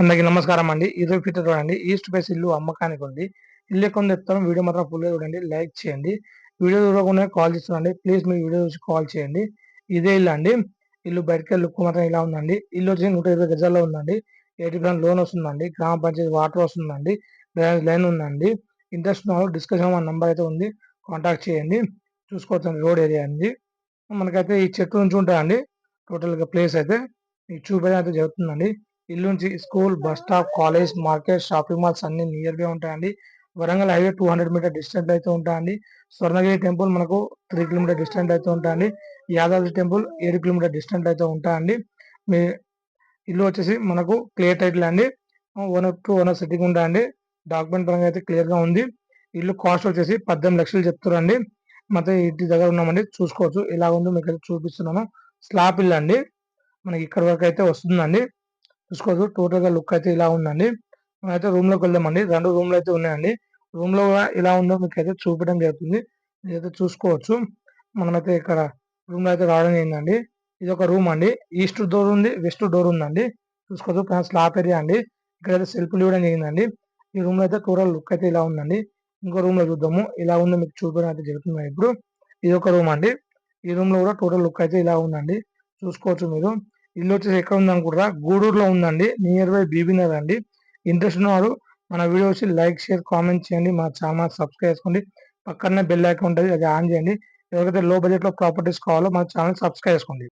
అందరికి నమస్కారం అండి. ఈరోజు ఫిట్ చూడండి. ఈస్ట్ ఫేస్ ఇల్లు అమ్మకానికి ఉంది. ఇల్లు ఎక్కువ చెప్తాను. వీడియో మాత్రం ఫుల్ చూడండి. లైక్ చేయండి. వీడియో చూడకుండా కాల్ చేస్తున్నాండి ప్లీజ్ మీరు వీడియో చూసి కాల్ చేయండి. ఇదే ఇల్లు అండి. ఇల్లు బయటకి లుక్ మాత్రం ఇలా ఉందండి. ఇల్లు వచ్చి నూట ఇరవై గజాల్లో ఉందండి. ఎయిటీ పర్సెంట్ లోన్ వస్తుందండి. గ్రామ పంచాయతీ వాటర్ వస్తుందండి. లైన్ ఉందండి. ఇంట్రెస్ట్ డిస్కషన్ మన నంబర్ అయితే ఉంది. కాంటాక్ట్ చేయండి. చూసుకోవచ్చు రోడ్ ఏరియా అండి. మనకైతే ఈ చెట్టు నుంచి ఉంటాయండి. టోటల్గా ప్లేస్ అయితే మీకు చూపించడం అయితే జరుగుతుందండి. ఇల్లు నుంచి school bus stop college market shopping malls అన్ని నియర్ బై ఉంటాయండి. Warangal highway two hundred meter distance అయితే ఉంటాయండి. స్వర్ణగిరి టెంపుల్ మనకు త్రీ కిలోమీటర్ డిస్టెంట్ అయితే ఉంటాయండి. యాదాద్రి టెంపుల్ ఏడు కిలోమీటర్ డిస్టెంట్ అయితే ఉంటాయండి. మీ ఇల్లు వచ్చేసి మనకు క్లియర్ టైటిల్ అండి. ఓనర్ టు ఓనర్ సిట్టింగ్ ఉంటాయండి డాక్యుమెంట్ పరంగా అయితే క్లియర్గా ఉంది. ఇల్లు కాస్ట్ వచ్చేసి పద్దెనిమిది లక్షలు చెప్తారండి మొత్తం ఇంటి దగ్గర ఉన్నామండి. చూసుకోవచ్చు. ఎలా ఉందో మీకు అయితే చూపిస్తున్నాను. స్లాబ్ ఇల్లు అండి. మనకి ఇక్కడ వరకు అయితే వస్తుందండి. చూసుకోవచ్చు టోటల్గా లుక్ అయితే ఇలా ఉందండి. మనమైతే రూమ్లోకి వెళ్దామండి. రెండు రూమ్లు అయితే ఉన్నాయండి. రూమ్లో ఇలా ఉందో మీకు అయితే చూపించడం జరుగుతుంది. మీరైతే చూసుకోవచ్చు. మనమైతే ఇక్కడ రూమ్లో అయితే రావడం ఏంటండి ఇది ఒక రూమ్ అండి. ఈస్ట్ డోర్ ఉంది వెస్ట్ డోర్ ఉందండి. చూసుకోవచ్చు స్లాబ్ ఏరియా అండి. ఇక్కడైతే సెల్ఫ్ ఇవ్వడం జరిగిందండి. ఈ రూమ్లో అయితే టోటల్ లుక్ అయితే ఇలా ఉందండి. ఇంకో రూమ్లో చూద్దాము. ఇలా ఉందో మీకు చూపడం అయితే జరుగుతుంది ఇప్పుడు. ఇది ఒక రూమ్ అండి. ఈ రూమ్లో కూడా టోటల్ లుక్ అయితే ఇలా ఉందండి. చూసుకోవచ్చు మీరు. ఇల్లు వచ్చేసి ఎక్కడ ఉంది అనుకుంటారా గూడూరులో ఉందండి. నియర్ బై బీబీనగర్ అండి. ఇంట్రెస్ట్ ఉన్నవారు మన వీడియో వచ్చి లైక్ షేర్ కామెంట్ చేయండి. మా ఛానల్ సబ్స్క్రైబ్ చేసుకోండి. పక్కనే బెల్ ఐకాన్ ఉంటుంది అది ఆన్ చేయండి. ఎవరికైతే లో బడ్జెట్లో ప్రాపర్టీస్ కావాలో మన ఛానల్ సబ్స్క్రైబ్ చేసుకోండి.